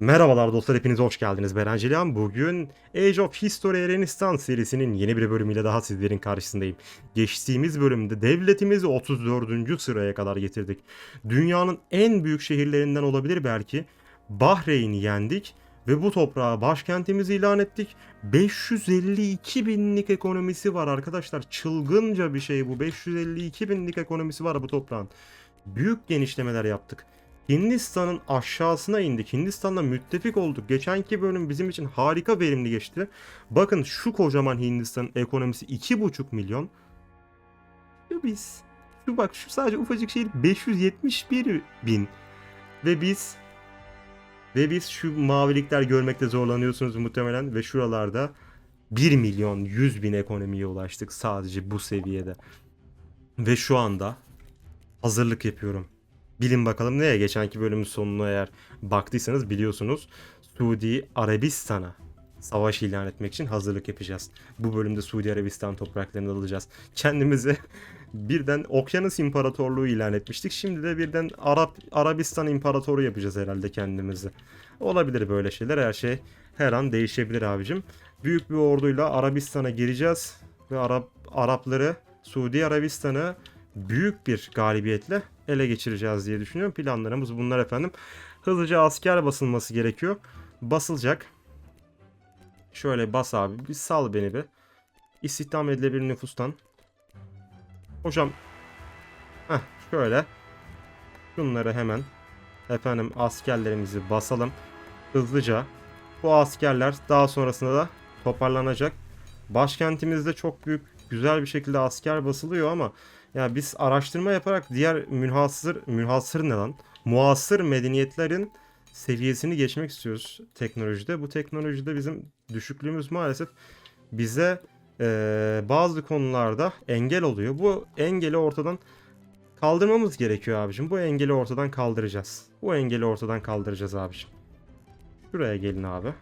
Merhabalar dostlar hepiniz hoş geldiniz. Ben Angelian. Bugün Age of History Renaissance serisinin yeni bir bölümüyle daha sizlerin karşısındayım. Geçtiğimiz bölümde devletimizi 34. sıraya kadar getirdik. Dünyanın en büyük şehirlerinden olabilir belki. Bahreyn'i yendik ve bu toprağa başkentimizi ilan ettik. 552 binlik ekonomisi var arkadaşlar. Çılgınca bir şey bu. 552 binlik ekonomisi var bu toprağın. Büyük genişlemeler yaptık. Hindistan'ın aşağısına indik. Hindistan'la müttefik olduk. Geçenki bölüm bizim için harika verimli geçti. Bakın şu kocaman Hindistan'ın ekonomisi 2,5 milyon. Şu biz. Şu bak şu sadece ufacık şehir 571 bin. Ve biz ve biz şu mavilikler görmekte zorlanıyorsunuz muhtemelen ve şuralarda 1 milyon 100 bin ekonomiye ulaştık sadece bu seviyede. Ve şu anda hazırlık yapıyorum. Bilin bakalım neye? Geçenki bölümün sonuna eğer baktıysanız biliyorsunuz Suudi Arabistan'a savaş ilan etmek için hazırlık yapacağız. Bu bölümde Suudi Arabistan topraklarını alacağız. Kendimizi birden Okyanus İmparatorluğu ilan etmiştik. Şimdi de birden Arap Arabistan İmparatoru yapacağız herhalde kendimizi. Olabilir böyle şeyler. Her şey her an değişebilir abicim. Büyük bir orduyla Arabistan'a gireceğiz ve Arap Arapları Suudi Arabistan'ı büyük bir galibiyetle ele geçireceğiz diye düşünüyorum. Planlarımız bunlar efendim. Hızlıca asker basılması gerekiyor. Basılacak. Şöyle bas abi. Bir sal beni bir. İstihdam edilebilir nüfustan. Hocam. Heh şöyle. Şunları hemen efendim askerlerimizi basalım. Hızlıca. Bu askerler daha sonrasında da toparlanacak. Başkentimizde çok büyük güzel bir şekilde asker basılıyor ama ya biz araştırma yaparak diğer münhasır, münhasır ne lan? Muasır medeniyetlerin seviyesini geçmek istiyoruz teknolojide. Bu teknolojide bizim düşüklüğümüz maalesef bize eee, bazı konularda engel oluyor. Bu engeli ortadan kaldırmamız gerekiyor abicim. Bu engeli ortadan kaldıracağız. Bu engeli ortadan kaldıracağız abicim. Şuraya gelin abi.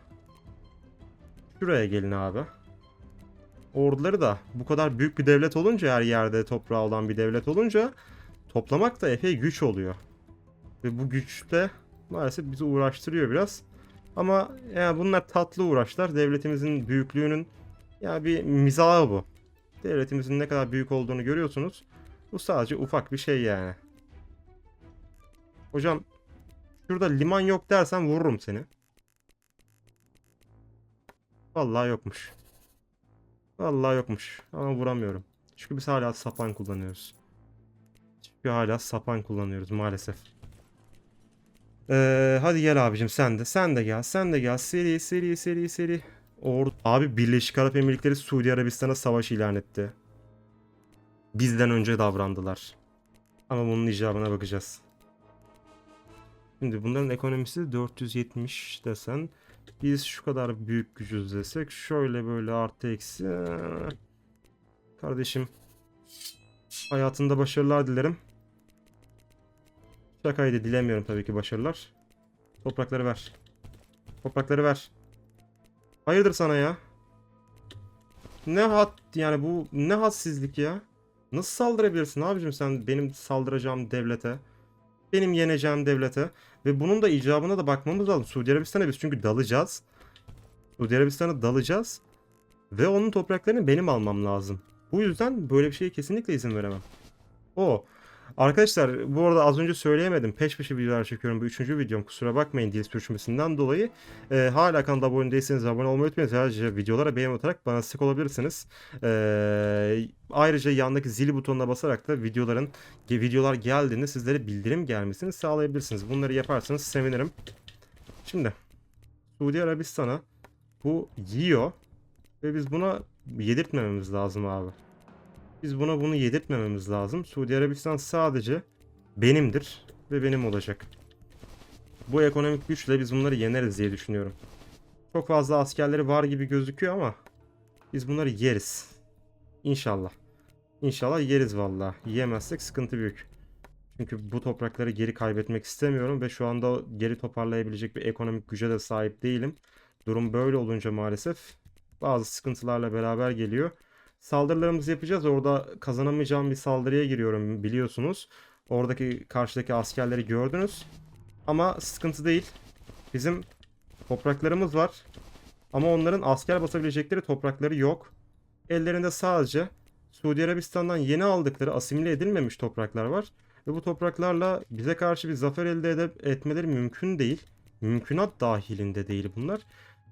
Şuraya gelin abi orduları da bu kadar büyük bir devlet olunca her yerde toprağı olan bir devlet olunca toplamak da epey güç oluyor. Ve bu güç de maalesef bizi uğraştırıyor biraz. Ama yani bunlar tatlı uğraşlar. Devletimizin büyüklüğünün ya bir mizahı bu. Devletimizin ne kadar büyük olduğunu görüyorsunuz. Bu sadece ufak bir şey yani. Hocam şurada liman yok dersen vururum seni. Vallahi yokmuş. Vallahi yokmuş. Ama vuramıyorum. Çünkü biz hala sapan kullanıyoruz. Çünkü hala sapan kullanıyoruz maalesef. Ee, hadi gel abicim sen de. Sen de gel. Sen de gel. Seri seri seri seri. Or Abi Birleşik Arap Emirlikleri Suudi Arabistan'a savaş ilan etti. Bizden önce davrandılar. Ama bunun icabına bakacağız. Şimdi bunların ekonomisi 470 desen biz şu kadar büyük gücüz desek şöyle böyle artı eksi. Kardeşim hayatında başarılar dilerim. Şakayı da dilemiyorum tabii ki başarılar. Toprakları ver. Toprakları ver. Hayırdır sana ya? Ne hat yani bu ne hadsizlik ya? Nasıl saldırabilirsin abicim sen benim saldıracağım devlete? Benim yeneceğim devlete? Ve bunun da icabına da bakmamız lazım. Suudi Arabistan'a biz çünkü dalacağız. Suudi Arabistan'a dalacağız. Ve onun topraklarını benim almam lazım. Bu yüzden böyle bir şeye kesinlikle izin veremem. O. Arkadaşlar bu arada az önce söyleyemedim. Peş peşe videolar çekiyorum. Bu üçüncü videom. Kusura bakmayın dil sürçmesinden dolayı. Ee, hala kanalda abone değilseniz abone olmayı unutmayın. Ayrıca videolara beğen atarak bana sık olabilirsiniz. Ee, ayrıca yandaki zil butonuna basarak da videoların videolar geldiğinde sizlere bildirim gelmesini sağlayabilirsiniz. Bunları yaparsanız sevinirim. Şimdi Suudi Arabistan'a bu yiyor ve biz buna yedirtmememiz lazım abi. Biz buna bunu yedirtmememiz lazım. Suudi Arabistan sadece benimdir ve benim olacak. Bu ekonomik güçle biz bunları yeneriz diye düşünüyorum. Çok fazla askerleri var gibi gözüküyor ama biz bunları yeriz. İnşallah. İnşallah yeriz valla. Yiyemezsek sıkıntı büyük. Çünkü bu toprakları geri kaybetmek istemiyorum ve şu anda geri toparlayabilecek bir ekonomik güce de sahip değilim. Durum böyle olunca maalesef bazı sıkıntılarla beraber geliyor. Saldırılarımızı yapacağız. Orada kazanamayacağım bir saldırıya giriyorum biliyorsunuz. Oradaki karşıdaki askerleri gördünüz. Ama sıkıntı değil. Bizim Topraklarımız var. Ama onların asker basabilecekleri toprakları yok. Ellerinde sadece Suudi Arabistan'dan yeni aldıkları asimile edilmemiş topraklar var. Ve bu topraklarla bize karşı bir zafer elde edip etmeleri mümkün değil. Mümkünat dahilinde değil bunlar.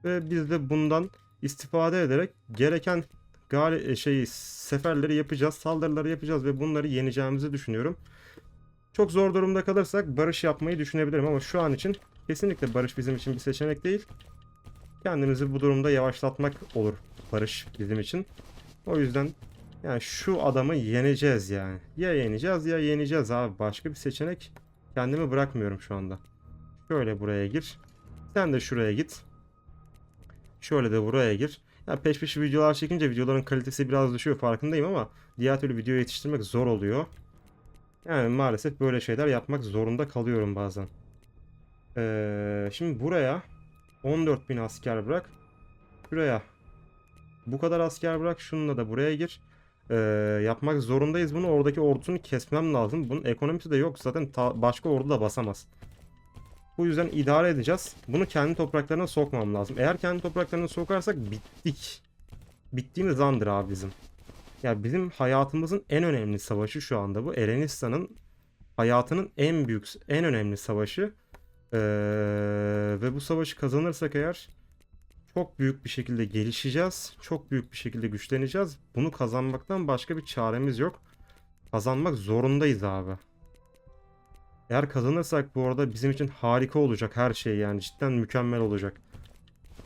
Ve biz de bundan istifade ederek gereken gali şey seferleri yapacağız, saldırıları yapacağız ve bunları yeneceğimizi düşünüyorum. Çok zor durumda kalırsak barış yapmayı düşünebilirim ama şu an için kesinlikle barış bizim için bir seçenek değil. Kendimizi bu durumda yavaşlatmak olur barış bizim için. O yüzden yani şu adamı yeneceğiz yani. Ya yeneceğiz ya yeneceğiz abi. Başka bir seçenek kendimi bırakmıyorum şu anda. Şöyle buraya gir. Sen de şuraya git. Şöyle de buraya gir. Ya peş peşe videolar çekince videoların kalitesi biraz düşüyor farkındayım ama diğer türlü video yetiştirmek zor oluyor. Yani maalesef böyle şeyler yapmak zorunda kalıyorum bazen. Ee, şimdi buraya 14.000 asker bırak. Şuraya bu kadar asker bırak. Şununla da buraya gir. Ee, yapmak zorundayız bunu. Oradaki ordusunu kesmem lazım. Bunun ekonomisi de yok. Zaten başka ordu da basamaz. Bu yüzden idare edeceğiz. Bunu kendi topraklarına sokmam lazım. Eğer kendi topraklarına sokarsak bittik. Bittiğimiz andır abi bizim. Ya bizim hayatımızın en önemli savaşı şu anda bu. Erenistan'ın hayatının en büyük, en önemli savaşı. Ee, ve bu savaşı kazanırsak eğer çok büyük bir şekilde gelişeceğiz. Çok büyük bir şekilde güçleneceğiz. Bunu kazanmaktan başka bir çaremiz yok. Kazanmak zorundayız abi. Eğer kazanırsak bu arada bizim için harika olacak her şey yani cidden mükemmel olacak.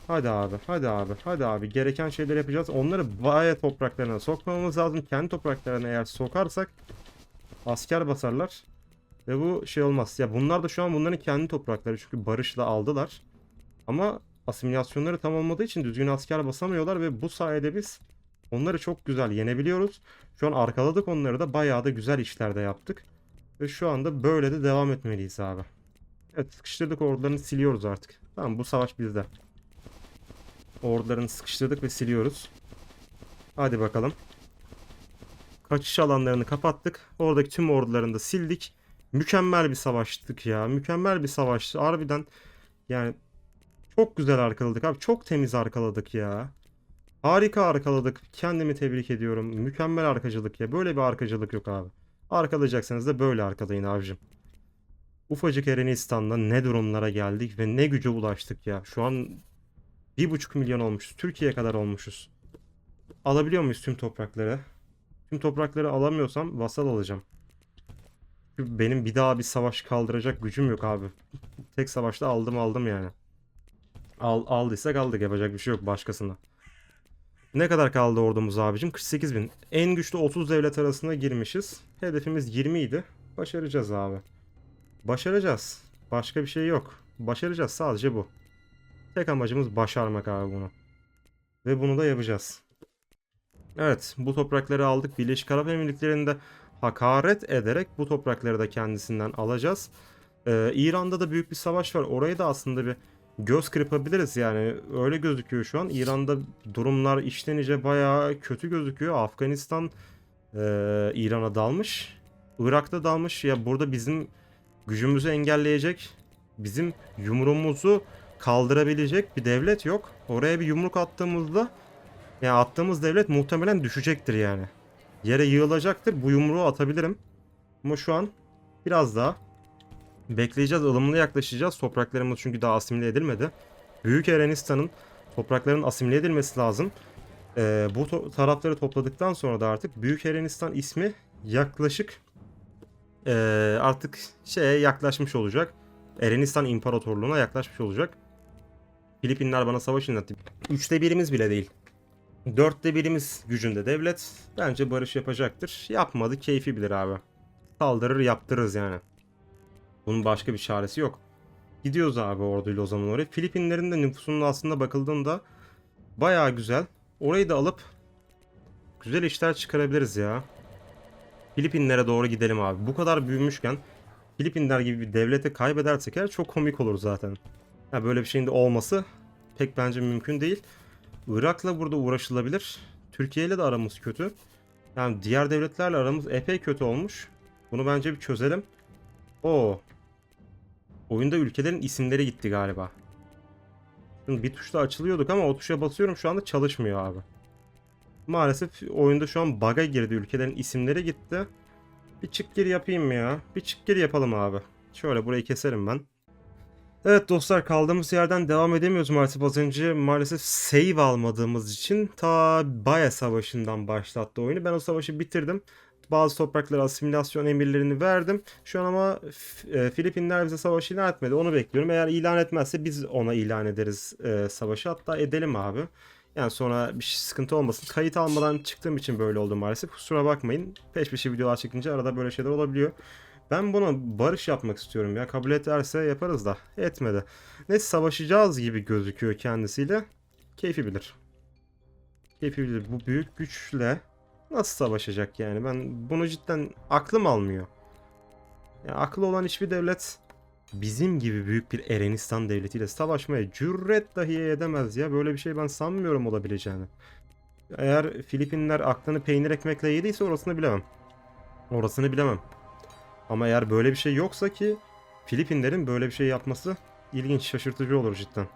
Hadi abi, hadi abi, hadi abi. Gereken şeyler yapacağız. Onları baya topraklarına sokmamız lazım. Kendi topraklarına eğer sokarsak asker basarlar. Ve bu şey olmaz. Ya bunlar da şu an bunların kendi toprakları çünkü barışla aldılar. Ama asimilasyonları tam olmadığı için düzgün asker basamıyorlar ve bu sayede biz onları çok güzel yenebiliyoruz. Şu an arkaladık onları da bayağı da güzel işlerde yaptık. Ve şu anda böyle de devam etmeliyiz abi. Evet sıkıştırdık ordularını siliyoruz artık. Tamam bu savaş bizde. Ordularını sıkıştırdık ve siliyoruz. Hadi bakalım. Kaçış alanlarını kapattık. Oradaki tüm ordularını da sildik. Mükemmel bir savaştık ya. Mükemmel bir savaştı. Harbiden yani çok güzel arkaladık abi. Çok temiz arkaladık ya. Harika arkaladık. Kendimi tebrik ediyorum. Mükemmel arkacılık ya. Böyle bir arkacılık yok abi. Arkalayacaksanız da böyle arkalayın abicim. Ufacık Erenistan'da ne durumlara geldik ve ne güce ulaştık ya. Şu an 1,5 milyon olmuşuz. Türkiye'ye kadar olmuşuz. Alabiliyor muyuz tüm toprakları? Tüm toprakları alamıyorsam vasal alacağım. Benim bir daha bir savaş kaldıracak gücüm yok abi. Tek savaşta aldım aldım yani. Al, aldıysak aldık yapacak bir şey yok başkasına. Ne kadar kaldı ordumuz abicim? 48 bin. En güçlü 30 devlet arasına girmişiz. Hedefimiz 20 idi. Başaracağız abi. Başaracağız. Başka bir şey yok. Başaracağız sadece bu. Tek amacımız başarmak abi bunu. Ve bunu da yapacağız. Evet bu toprakları aldık. Birleşik Arap Emirlikleri'nde hakaret ederek bu toprakları da kendisinden alacağız. Ee, İran'da da büyük bir savaş var. Orayı da aslında bir göz kırpabiliriz yani. Öyle gözüküyor şu an. İran'da durumlar işlenince bayağı kötü gözüküyor. Afganistan e, İran'a dalmış. Irak'ta dalmış. Ya burada bizim gücümüzü engelleyecek, bizim yumruğumuzu kaldırabilecek bir devlet yok. Oraya bir yumruk attığımızda ya attığımız devlet muhtemelen düşecektir yani. Yere yığılacaktır. Bu yumruğu atabilirim. Ama şu an biraz daha bekleyeceğiz. ılımlı yaklaşacağız. Topraklarımız çünkü daha asimile edilmedi. Büyük Erenistan'ın toprakların asimile edilmesi lazım. Ee, bu to- tarafları topladıktan sonra da artık Büyük Erenistan ismi yaklaşık ee, artık şeye yaklaşmış olacak. Erenistan İmparatorluğu'na yaklaşmış olacak. Filipinler bana savaş ilanlattı. Üçte birimiz bile değil. Dörtte birimiz gücünde devlet. Bence barış yapacaktır. Yapmadı keyfi bilir abi. Saldırır yaptırırız yani. Bunun başka bir çaresi yok. Gidiyoruz abi orduyla o zaman oraya. Filipinlerin de nüfusunun aslında bakıldığında bayağı güzel. Orayı da alıp güzel işler çıkarabiliriz ya. Filipinlere doğru gidelim abi. Bu kadar büyümüşken Filipinler gibi bir devlete kaybedersek eğer çok komik olur zaten. Ya böyle bir şeyin de olması pek bence mümkün değil. Irak'la burada uğraşılabilir. Türkiye ile de aramız kötü. Yani diğer devletlerle aramız epey kötü olmuş. Bunu bence bir çözelim. O. Oyunda ülkelerin isimleri gitti galiba. Bir tuşla açılıyorduk ama o tuşa basıyorum şu anda çalışmıyor abi. Maalesef oyunda şu an bug'a girdi. Ülkelerin isimleri gitti. Bir çık gir yapayım mı ya? Bir çık gir yapalım abi. Şöyle burayı keserim ben. Evet dostlar kaldığımız yerden devam edemiyoruz maalesef az önce maalesef save almadığımız için ta Baya Savaşı'ndan başlattı oyunu. Ben o savaşı bitirdim. Bazı topraklara asimilasyon emirlerini verdim. Şu an ama e, Filipinler bize savaşı ilan etmedi. Onu bekliyorum. Eğer ilan etmezse biz ona ilan ederiz e, savaşı. Hatta edelim abi. Yani sonra bir şey- sıkıntı olmasın. Kayıt almadan çıktığım için böyle oldu maalesef. Kusura bakmayın. Peş peşe videolar çekince arada böyle şeyler olabiliyor. Ben buna barış yapmak istiyorum ya. Kabul ederse yaparız da. Etmedi. Ne savaşacağız gibi gözüküyor kendisiyle. Keyfi bilir. Keyfi bilir. Bu büyük güçle nasıl savaşacak yani? Ben bunu cidden aklım almıyor. Ya aklı olan hiçbir devlet bizim gibi büyük bir Erenistan devletiyle savaşmaya cüret dahi edemez ya. Böyle bir şey ben sanmıyorum olabileceğini. Eğer Filipinler aklını peynir ekmekle yediyse orasını bilemem. Orasını bilemem. Ama eğer böyle bir şey yoksa ki Filipinlerin böyle bir şey yapması ilginç, şaşırtıcı olur cidden.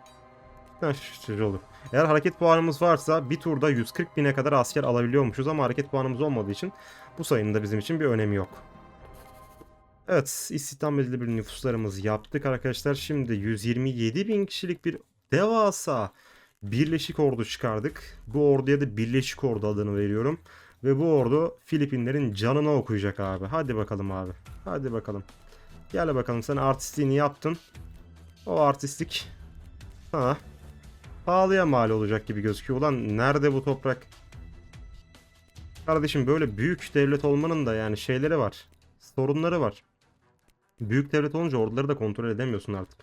Şaşırtıcı olur. Eğer hareket puanımız varsa bir turda 140 bine kadar asker alabiliyormuşuz ama hareket puanımız olmadığı için bu sayının da bizim için bir önemi yok. Evet, istihdam edilebilir nüfuslarımızı yaptık arkadaşlar. Şimdi 127 bin kişilik bir devasa birleşik ordu çıkardık. Bu orduya da birleşik ordu adını veriyorum. Ve bu ordu Filipinlerin canına okuyacak abi. Hadi bakalım abi. Hadi bakalım. Gel bakalım sen artistliğini yaptın. O artistlik sana pahalıya mal olacak gibi gözüküyor. Ulan nerede bu toprak? Kardeşim böyle büyük devlet olmanın da yani şeyleri var. Sorunları var. Büyük devlet olunca orduları da kontrol edemiyorsun artık.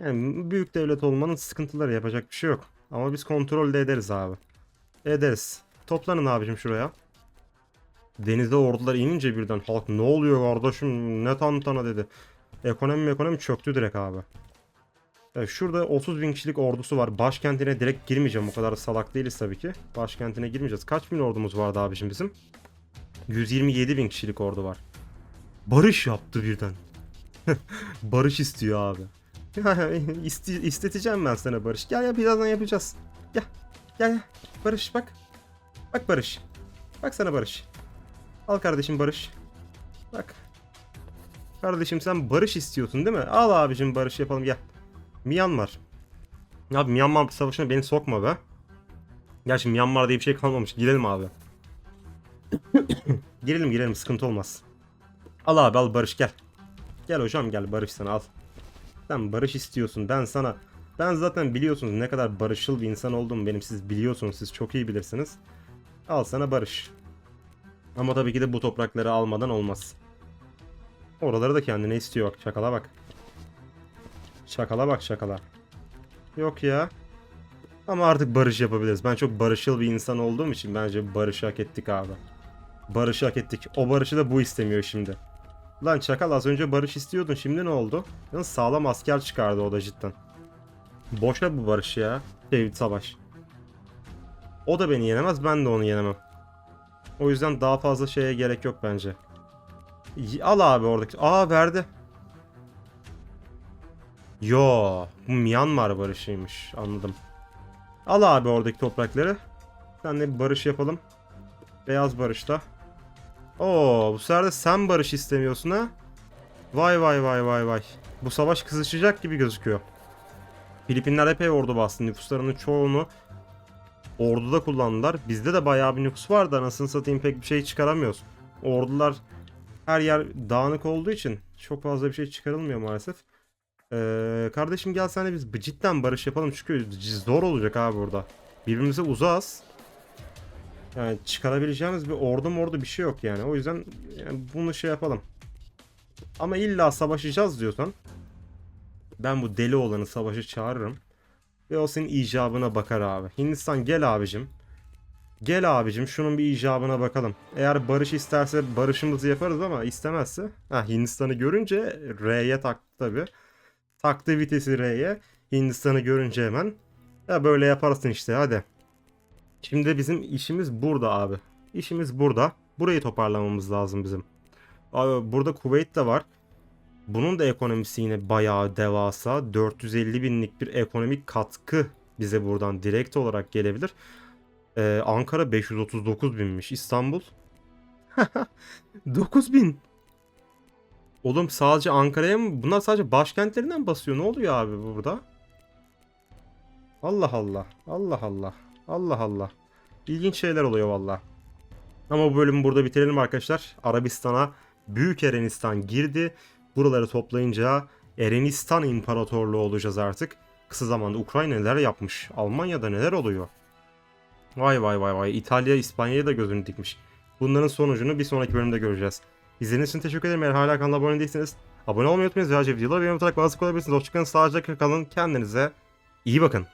Yani büyük devlet olmanın sıkıntıları yapacak bir şey yok. Ama biz kontrol de ederiz abi. Ederiz. Toplanın abicim şuraya. Denizde ordular inince birden halk ne oluyor kardeşim ne tantana dedi. Ekonomi ekonomi çöktü direkt abi. Evet, şurada 30 bin kişilik ordusu var. Başkentine direkt girmeyeceğim. O kadar salak değiliz tabii ki. Başkentine girmeyeceğiz. Kaç bin ordumuz vardı abicim bizim? 127 bin kişilik ordu var. Barış yaptı birden. barış istiyor abi. İste, ben sana barış. Gel ya birazdan yapacağız. Gel. Gel gel. Barış bak. Bak Barış. Bak sana Barış. Al kardeşim Barış. Bak. Kardeşim sen barış istiyorsun değil mi? Al abicim barış yapalım gel. Myanmar. Abi Myanmar savaşına beni sokma be. Gerçi Myanmar diye bir şey kalmamış. Girelim abi. girelim girelim sıkıntı olmaz. Al abi al barış gel. Gel hocam gel barış sana al. Sen barış istiyorsun ben sana. Ben zaten biliyorsunuz ne kadar barışçıl bir insan olduğumu benim siz biliyorsunuz siz çok iyi bilirsiniz. Al sana barış. Ama tabii ki de bu toprakları almadan olmaz. Oraları da kendine istiyor bak şakala bak. Şakala bak şakala. Yok ya. Ama artık barış yapabiliriz. Ben çok barışçıl bir insan olduğum için bence barışı hak ettik abi. Barışı hak ettik. O barışı da bu istemiyor şimdi. Lan çakal az önce barış istiyordun şimdi ne oldu? Yalnız sağlam asker çıkardı o da cidden. Boşa bu barış ya. David Savaş. O da beni yenemez ben de onu yenemem. O yüzden daha fazla şeye gerek yok bence. Al abi oradaki. Aa verdi. Yo, bu Myanmar barışıymış. Anladım. Al abi oradaki toprakları. Senle bir barış yapalım. Beyaz barışta. Oo, bu sefer de sen barış istemiyorsun ha? Vay vay vay vay vay. Bu savaş kızışacak gibi gözüküyor. Filipinler epey ordu bastı. Nüfuslarının çoğunu orduda kullandılar. Bizde de bayağı bir nüfus var da anasını satayım pek bir şey çıkaramıyoruz. Ordular her yer dağınık olduğu için çok fazla bir şey çıkarılmıyor maalesef. Ee, kardeşim gel sen de biz cidden barış yapalım çünkü zor olacak abi burada. Birbirimize uzağız. Yani çıkarabileceğimiz bir ordu mordu bir şey yok yani. O yüzden yani bunu şey yapalım. Ama illa savaşacağız diyorsan ben bu deli olanı savaşa çağırırım. Ve o senin icabına bakar abi. Hindistan gel abicim. Gel abicim şunun bir icabına bakalım. Eğer barış isterse barışımızı yaparız ama istemezse. Ha Hindistan'ı görünce R'ye taktı tabi. Taktı vitesi R'ye. Hindistan'ı görünce hemen. Ya böyle yaparsın işte hadi. Şimdi bizim işimiz burada abi. İşimiz burada. Burayı toparlamamız lazım bizim. Abi burada Kuveyt de var. Bunun da ekonomisi yine bayağı devasa. 450 binlik bir ekonomik katkı bize buradan direkt olarak gelebilir. Ee, Ankara 539 binmiş. İstanbul 9000. Oğlum sadece Ankara'ya mı? Bunlar sadece başkentlerinden basıyor. Ne oluyor abi burada? Allah Allah. Allah Allah. Allah Allah. İlginç şeyler oluyor valla. Ama bu bölümü burada bitirelim arkadaşlar. Arabistan'a Büyük Erenistan girdi. Buraları toplayınca Erenistan İmparatorluğu olacağız artık. Kısa zamanda Ukrayna neler yapmış? Almanya'da neler oluyor? Vay vay vay vay. İtalya, İspanya'ya da gözünü dikmiş. Bunların sonucunu bir sonraki bölümde göreceğiz. İzlediğiniz için teşekkür ederim. Eğer hala kanala abone değilseniz abone olmayı unutmayın. Ayrıca videoları beğenmeyi unutarak bazı olabilirsiniz. Hoşçakalın, sağlıcakla kalın. Kendinize iyi bakın.